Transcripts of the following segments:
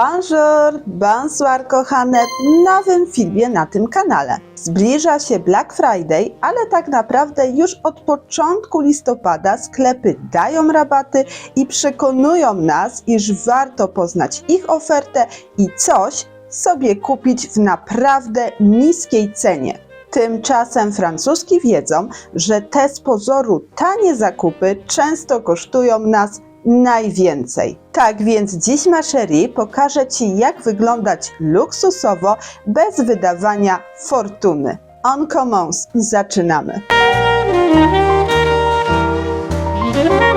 Bonjour, bonsoir kochane, w nowym filmie na tym kanale. Zbliża się Black Friday, ale tak naprawdę już od początku listopada sklepy dają rabaty i przekonują nas, iż warto poznać ich ofertę i coś sobie kupić w naprawdę niskiej cenie. Tymczasem francuski wiedzą, że te z pozoru tanie zakupy często kosztują nas najwięcej. Tak więc dziś Macherie pokażę Ci jak wyglądać luksusowo bez wydawania fortuny. On commence, zaczynamy.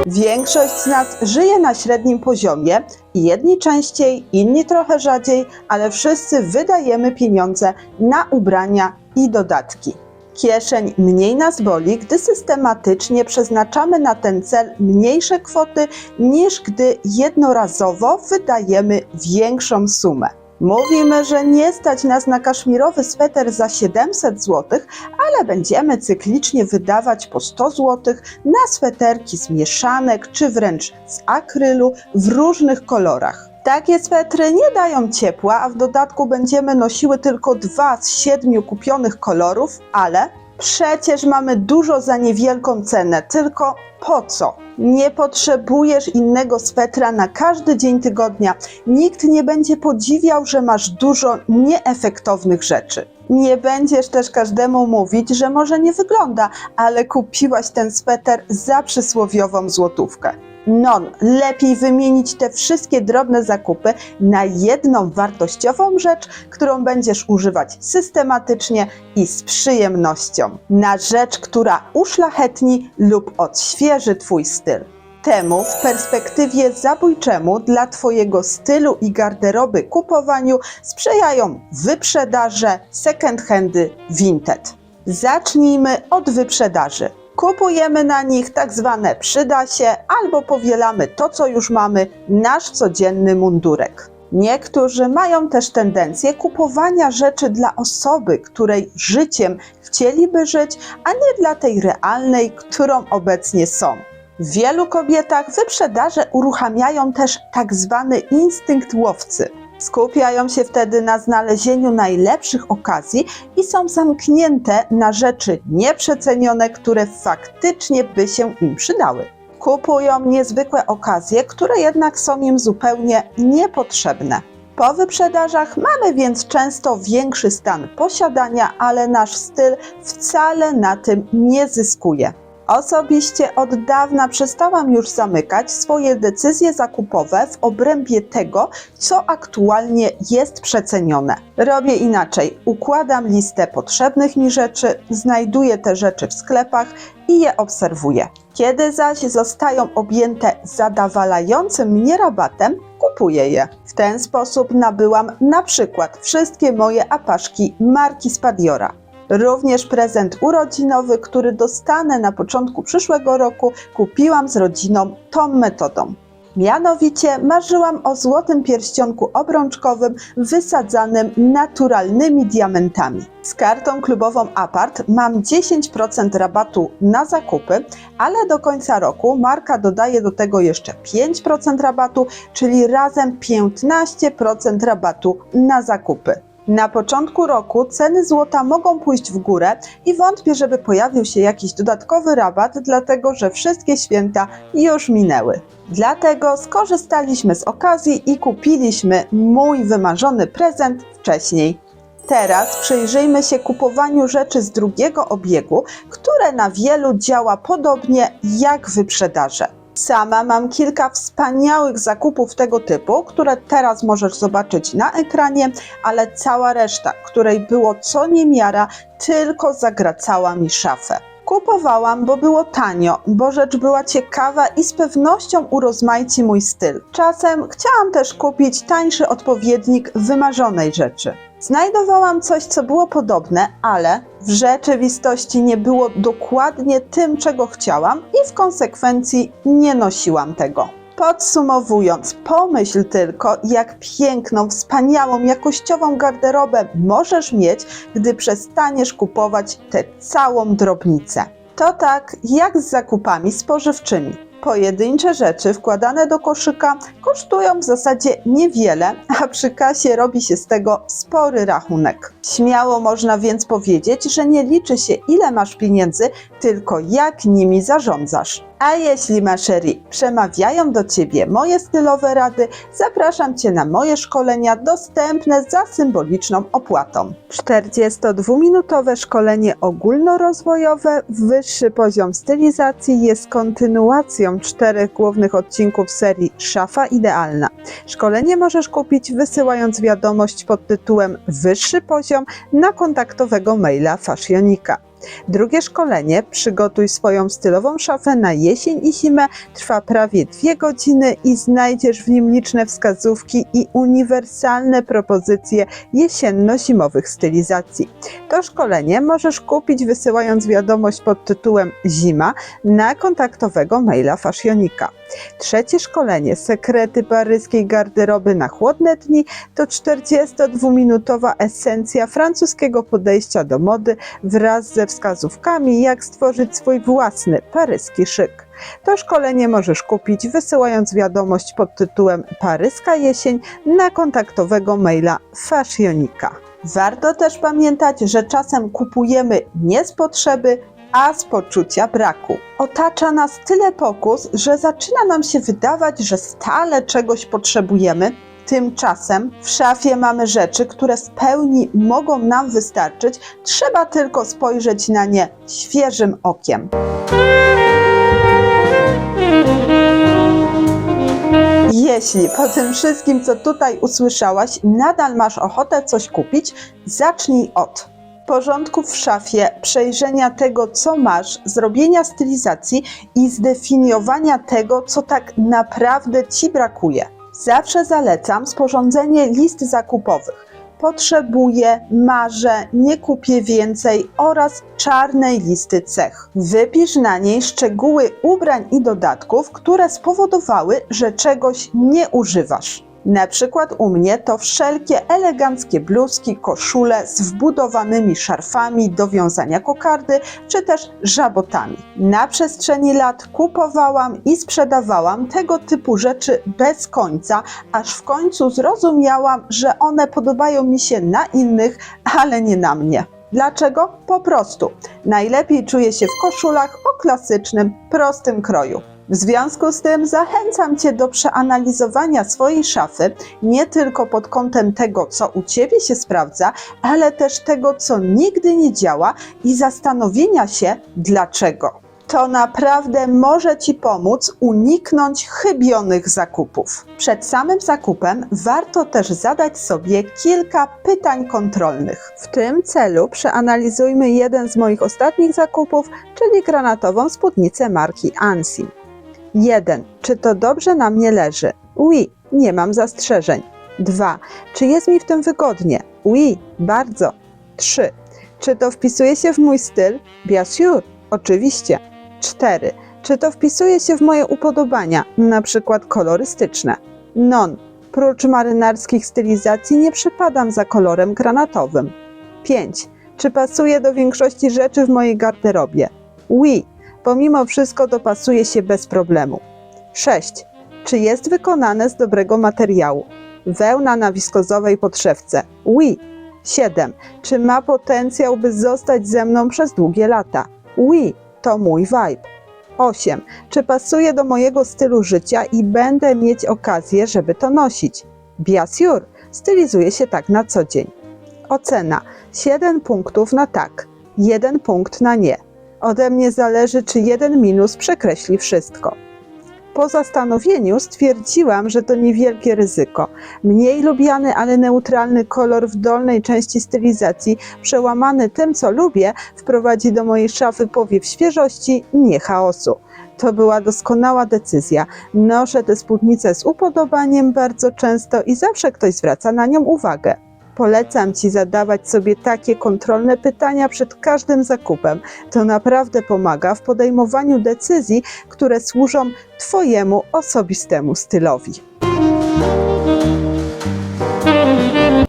Większość z nas żyje na średnim poziomie, jedni częściej, inni trochę rzadziej, ale wszyscy wydajemy pieniądze na ubrania i dodatki. Kieszeń mniej nas boli, gdy systematycznie przeznaczamy na ten cel mniejsze kwoty niż gdy jednorazowo wydajemy większą sumę. Mówimy, że nie stać nas na kaszmirowy sweter za 700 zł, ale będziemy cyklicznie wydawać po 100 zł na sweterki z mieszanek czy wręcz z akrylu w różnych kolorach. Takie swetry nie dają ciepła, a w dodatku będziemy nosiły tylko dwa z siedmiu kupionych kolorów, ale przecież mamy dużo za niewielką cenę, tylko po co? Nie potrzebujesz innego swetra na każdy dzień tygodnia. Nikt nie będzie podziwiał, że masz dużo nieefektownych rzeczy. Nie będziesz też każdemu mówić, że może nie wygląda, ale kupiłaś ten sweter za przysłowiową złotówkę. Non, lepiej wymienić te wszystkie drobne zakupy na jedną wartościową rzecz, którą będziesz używać systematycznie i z przyjemnością. Na rzecz, która uszlachetni lub odświeży Twój styl. Temu w perspektywie zabójczemu dla Twojego stylu i garderoby kupowaniu sprzyjają wyprzedaże, second handy, vinted. Zacznijmy od wyprzedaży. Kupujemy na nich tak zwane przydasie albo powielamy to, co już mamy, nasz codzienny mundurek. Niektórzy mają też tendencję kupowania rzeczy dla osoby, której życiem chcieliby żyć, a nie dla tej realnej, którą obecnie są. W wielu kobietach wyprzedaże uruchamiają też tak zwany instynkt łowcy. Skupiają się wtedy na znalezieniu najlepszych okazji i są zamknięte na rzeczy nieprzecenione, które faktycznie by się im przydały. Kupują niezwykłe okazje, które jednak są im zupełnie niepotrzebne. Po wyprzedażach mamy więc często większy stan posiadania, ale nasz styl wcale na tym nie zyskuje. Osobiście od dawna przestałam już zamykać swoje decyzje zakupowe w obrębie tego, co aktualnie jest przecenione. Robię inaczej. Układam listę potrzebnych mi rzeczy, znajduję te rzeczy w sklepach i je obserwuję. Kiedy zaś zostają objęte zadawalającym mnie rabatem, kupuję je. W ten sposób nabyłam na przykład wszystkie moje apaszki marki Spadiora. Również prezent urodzinowy, który dostanę na początku przyszłego roku, kupiłam z rodziną tą metodą. Mianowicie marzyłam o złotym pierścionku obrączkowym wysadzanym naturalnymi diamentami. Z kartą klubową Apart mam 10% rabatu na zakupy, ale do końca roku marka dodaje do tego jeszcze 5% rabatu, czyli razem 15% rabatu na zakupy. Na początku roku ceny złota mogą pójść w górę i wątpię, żeby pojawił się jakiś dodatkowy rabat, dlatego że wszystkie święta już minęły. Dlatego skorzystaliśmy z okazji i kupiliśmy mój wymarzony prezent wcześniej. Teraz przyjrzyjmy się kupowaniu rzeczy z drugiego obiegu, które na wielu działa podobnie jak wyprzedaże. Sama mam kilka wspaniałych zakupów tego typu, które teraz możesz zobaczyć na ekranie, ale cała reszta, której było co niemiara, tylko zagracała mi szafę. Kupowałam, bo było tanio, bo rzecz była ciekawa i z pewnością urozmaici mój styl. Czasem chciałam też kupić tańszy odpowiednik wymarzonej rzeczy. Znajdowałam coś, co było podobne, ale w rzeczywistości nie było dokładnie tym, czego chciałam, i w konsekwencji nie nosiłam tego. Podsumowując, pomyśl tylko, jak piękną, wspaniałą, jakościową garderobę możesz mieć, gdy przestaniesz kupować tę całą drobnicę. To tak jak z zakupami spożywczymi. Pojedyncze rzeczy wkładane do koszyka kosztują w zasadzie niewiele, a przy kasie robi się z tego spory rachunek. Śmiało można więc powiedzieć, że nie liczy się ile masz pieniędzy, tylko jak nimi zarządzasz. A jeśli Maszery przemawiają do Ciebie moje stylowe rady, zapraszam Cię na moje szkolenia dostępne za symboliczną opłatą. 42-minutowe szkolenie ogólnorozwojowe, wyższy poziom stylizacji jest kontynuacją czterech głównych odcinków serii Szafa Idealna. Szkolenie możesz kupić wysyłając wiadomość pod tytułem Wyższy poziom na kontaktowego maila Fashionika. Drugie szkolenie Przygotuj swoją stylową szafę na jesień i zimę trwa prawie dwie godziny i znajdziesz w nim liczne wskazówki i uniwersalne propozycje jesienno-zimowych stylizacji. To szkolenie możesz kupić wysyłając wiadomość pod tytułem Zima na kontaktowego maila Fashionika. Trzecie szkolenie Sekrety paryskiej garderoby na chłodne dni to 42-minutowa esencja francuskiego podejścia do mody wraz ze wskazówkami, jak stworzyć swój własny paryski szyk. To szkolenie możesz kupić wysyłając wiadomość pod tytułem Paryska jesień na kontaktowego maila Fashionika. Warto też pamiętać, że czasem kupujemy nie z potrzeby, a z poczucia braku. Otacza nas tyle pokus, że zaczyna nam się wydawać, że stale czegoś potrzebujemy. Tymczasem w szafie mamy rzeczy, które w pełni mogą nam wystarczyć, trzeba tylko spojrzeć na nie świeżym okiem. Jeśli po tym wszystkim, co tutaj usłyszałaś, nadal masz ochotę coś kupić, zacznij od porządków w szafie, przejrzenia tego, co masz, zrobienia stylizacji i zdefiniowania tego, co tak naprawdę Ci brakuje. Zawsze zalecam sporządzenie list zakupowych. Potrzebuję, marzę, nie kupię więcej oraz czarnej listy cech. Wypisz na niej szczegóły ubrań i dodatków, które spowodowały, że czegoś nie używasz. Na przykład u mnie to wszelkie eleganckie bluzki, koszule z wbudowanymi szarfami do wiązania kokardy, czy też żabotami. Na przestrzeni lat kupowałam i sprzedawałam tego typu rzeczy bez końca, aż w końcu zrozumiałam, że one podobają mi się na innych, ale nie na mnie. Dlaczego? Po prostu. Najlepiej czuję się w koszulach o klasycznym, prostym kroju. W związku z tym zachęcam Cię do przeanalizowania swojej szafy nie tylko pod kątem tego, co u Ciebie się sprawdza, ale też tego, co nigdy nie działa i zastanowienia się dlaczego. To naprawdę może Ci pomóc uniknąć chybionych zakupów. Przed samym zakupem warto też zadać sobie kilka pytań kontrolnych. W tym celu przeanalizujmy jeden z moich ostatnich zakupów, czyli granatową spódnicę marki Ansim. 1. Czy to dobrze na mnie leży? Oui, nie mam zastrzeżeń. 2. Czy jest mi w tym wygodnie? Oui, bardzo. 3. Czy to wpisuje się w mój styl? Bien sûr, oczywiście. 4. Czy to wpisuje się w moje upodobania, na przykład kolorystyczne? Non. Prócz marynarskich stylizacji nie przypadam za kolorem granatowym. 5. Czy pasuje do większości rzeczy w mojej garderobie? Oui, pomimo wszystko dopasuje się bez problemu. 6. Czy jest wykonane z dobrego materiału? Wełna na wiskozowej podszewce. Oui. 7. Czy ma potencjał, by zostać ze mną przez długie lata? Oui, to mój vibe. 8. Czy pasuje do mojego stylu życia i będę mieć okazję, żeby to nosić? Sûr, stylizuje się tak na co dzień. Ocena 7 punktów na tak, 1 punkt na nie. Ode mnie zależy, czy jeden minus przekreśli wszystko. Po zastanowieniu stwierdziłam, że to niewielkie ryzyko. Mniej lubiany, ale neutralny kolor w dolnej części stylizacji, przełamany tym, co lubię, wprowadzi do mojej szafy powiew świeżości, nie chaosu. To była doskonała decyzja. Noszę tę spódnicę z upodobaniem bardzo często i zawsze ktoś zwraca na nią uwagę. Polecam Ci zadawać sobie takie kontrolne pytania przed każdym zakupem. To naprawdę pomaga w podejmowaniu decyzji, które służą Twojemu osobistemu stylowi.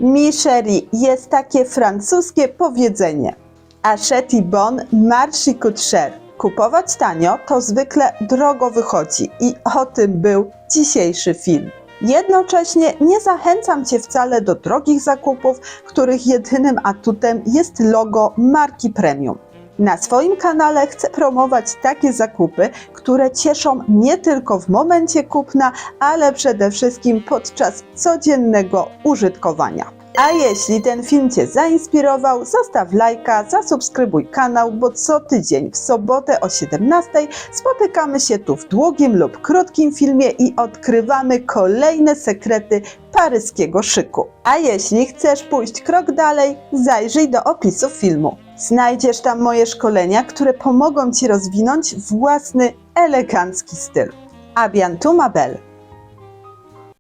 Mi chérie, jest takie francuskie powiedzenie. Achète bon, marche coûte cher. Kupować tanio to zwykle drogo wychodzi i o tym był dzisiejszy film. Jednocześnie nie zachęcam Cię wcale do drogich zakupów, których jedynym atutem jest logo marki premium. Na swoim kanale chcę promować takie zakupy, które cieszą nie tylko w momencie kupna, ale przede wszystkim podczas codziennego użytkowania. A jeśli ten film Cię zainspirował, zostaw lajka, zasubskrybuj kanał, bo co tydzień w sobotę o 17 spotykamy się tu w długim lub krótkim filmie i odkrywamy kolejne sekrety paryskiego szyku. A jeśli chcesz pójść krok dalej, zajrzyj do opisu filmu. Znajdziesz tam moje szkolenia, które pomogą Ci rozwinąć własny elegancki styl. A bientôt ma belle!